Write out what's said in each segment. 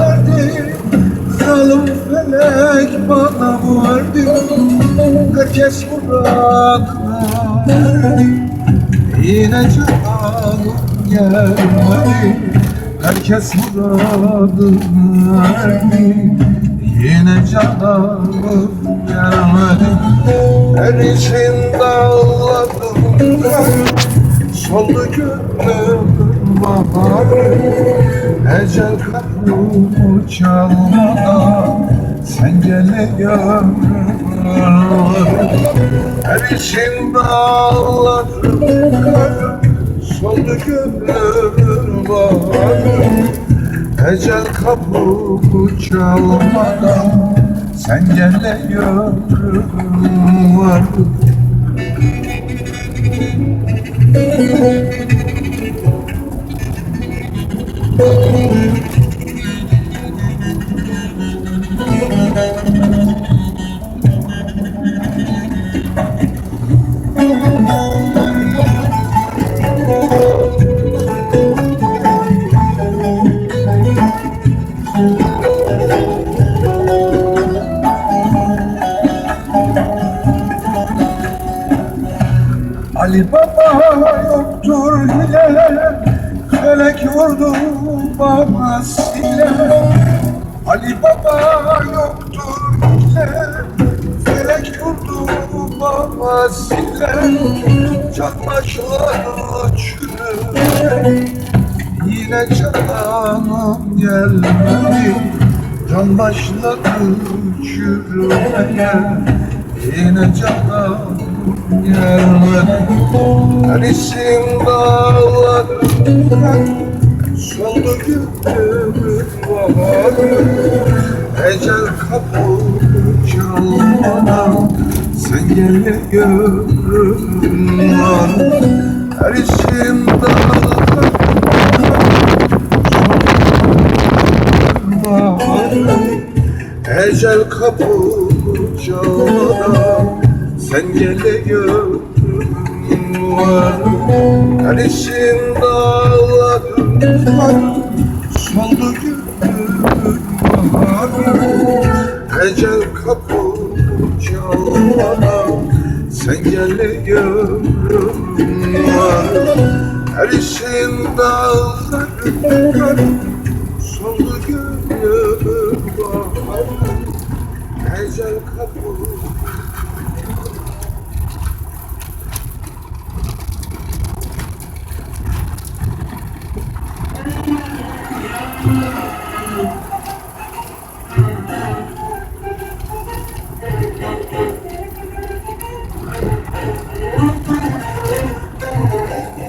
verdi Zalim felek bana verdi. Herkes erdi Yine canım gelmedi. Herkes muradına erdi Yine canım gelmedi. Her için dağladım Soldu gönlümün baharı Ecel kapımı çalmadan Sen gele yavrum Her için dağladım Soldu gönlümün baharı Ecel kapımı çalmadan Sen gele yavrum Ali Baba yoktur bile Felek vurdu bana sile Ali Baba yoktur bile. Felek vurdu bana sile Can başları çürüme Yine canım gelmedi. Can başladı çürümeye Yine canım gelmedi. Her isim dağladı Soldu gönlümün baharı Ecel kapımı çalmadan Sen gel gönlüm var Her dağladı baharı Ecel kapımı çalmadan Sen gele gönlüm işin dağladım Soldu gönlüm baharı Ecel kapımı çalmadan Sen gele gönlüm var. Her işin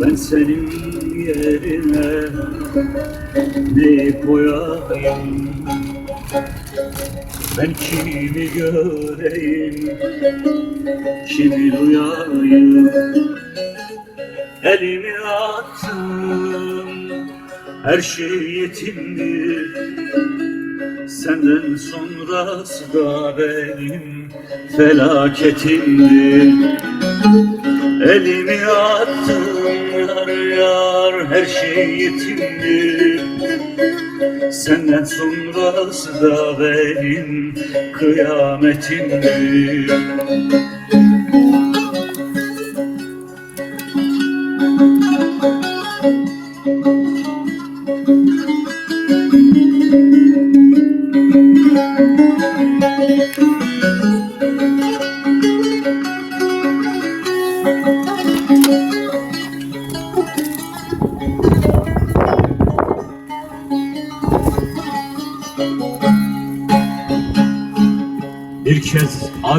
Ben senin yerine ne koyayım? Ben kimi göreyim Kimi duyayım? Elimi attım Her şey yetimdir. Senden sonrası da benim felaketimdir. Elimi attım yar yar her şey yetimdir Senden sonrası da benim kıyametimdir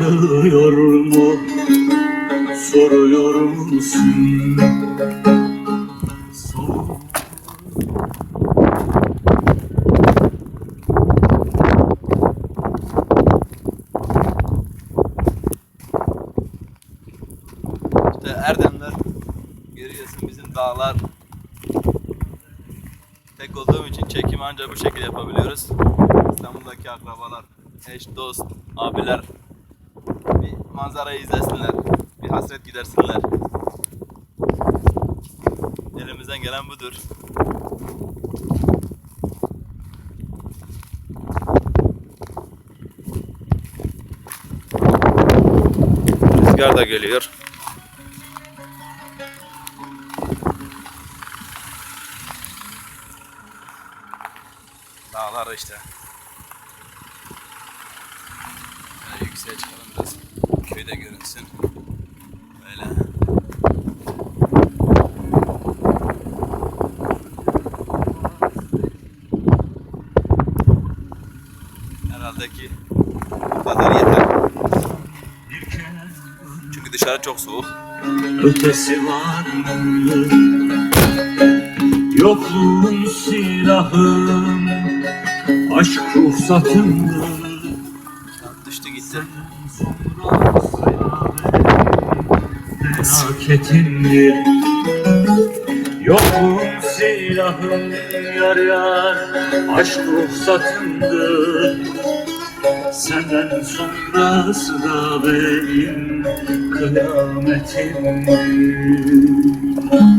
arıyor mu Soruyor musun Sor İşte Erdemler görüyorsun bizim dağlar. Tek olduğum için çekimi ancak bu şekilde yapabiliyoruz. İstanbul'daki akrabalar, eş, dost, abiler manzarayı izlesinler. Bir hasret gidersinler. Elimizden gelen budur. Rüzgar da geliyor. Dağlar işte. Böyle yükseğe çıkalım görünsün. Böyle. Herhalde ki bu kadar yeter. Çünkü dışarı çok soğuk. ötesi var mı? Yokluğun silahım Aşk ruhsatımdır Düştü gitti. Felaketimdir Yokluğun silahım yar yar Aşk ruhsatımdır. Senden sonrası da benim kıyametimdir